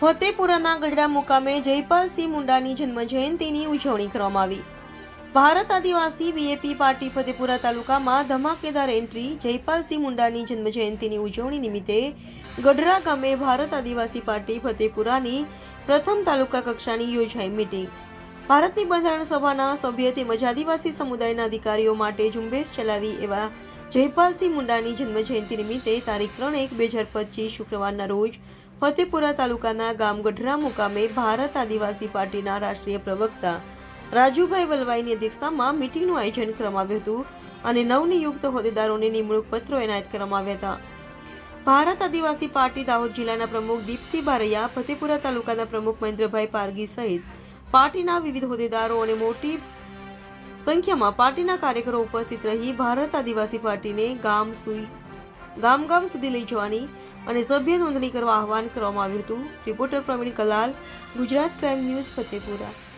ફતેપુરાના ગઢડા મુકામે જયપાલસિંહ મુંડાની જન્મ જયંતિની ઉજવણી કરવામાં આવી. ભારત આદિવાસી બીએપી પાર્ટી ફતેપુરા તાલુકામાં ધમાકેદાર એન્ટ્રી જયપાલસિંહ મુંડાની જન્મ જયંતિની ઉજવણી નિમિત્તે ગઢડા ગામે ભારત આદિવાસી પાર્ટી ફતેપુરાની પ્રથમ તાલુકા કક્ષાની યોજાઈ મીટિંગ. ભારતની બંધારણ સભાના સભ્ય તેમજ આદિવાસી સમુદાયના અધિકારીઓ માટે ઝુંબેશ ચલાવી એવા જયપાલસિંહ મુંડાની જન્મ જયંતિ નિમિત્તે તારીખ ત્રણ એક બે હજાર પચીસ શુક્રવારના રોજ ફતેપુરા તાલુકાના ગામ ગઢરા મુકામે ભારત આદિવાસી પાર્ટીના રાષ્ટ્રીય પ્રવક્તા રાજુભાઈ વલવાઈની અધ્યક્ષતામાં મીટિંગનું આયોજન કરવામાં હતું અને નવનિયુક્ત હોદ્દેદારોને નિમણૂક પત્રો એનાયત કરવામાં આવ્યા હતા. ભારત આદિવાસી પાર્ટી દાહોદ જિલ્લાના પ્રમુખ દીપસિંહ બારૈયા, ફતેપુરા તાલુકાના પ્રમુખ મહેન્દ્રભાઈ પારગી સહિત પાર્ટીના વિવિધ હોદ્દેદારો અને મોટી સંખ્યામાં પાર્ટીના કાર્યકરો ઉપસ્થિત રહી ભારત આદિવાસી પાર્ટીને ગામ, સુઈ ગામ ગામ સુધી લઈ જવાની અને સભ્ય નોંધણી કરવા આહવાન કરવામાં આવ્યું હતું. Reporter Praveen Kalal, Gujarat crime news, Fatepura.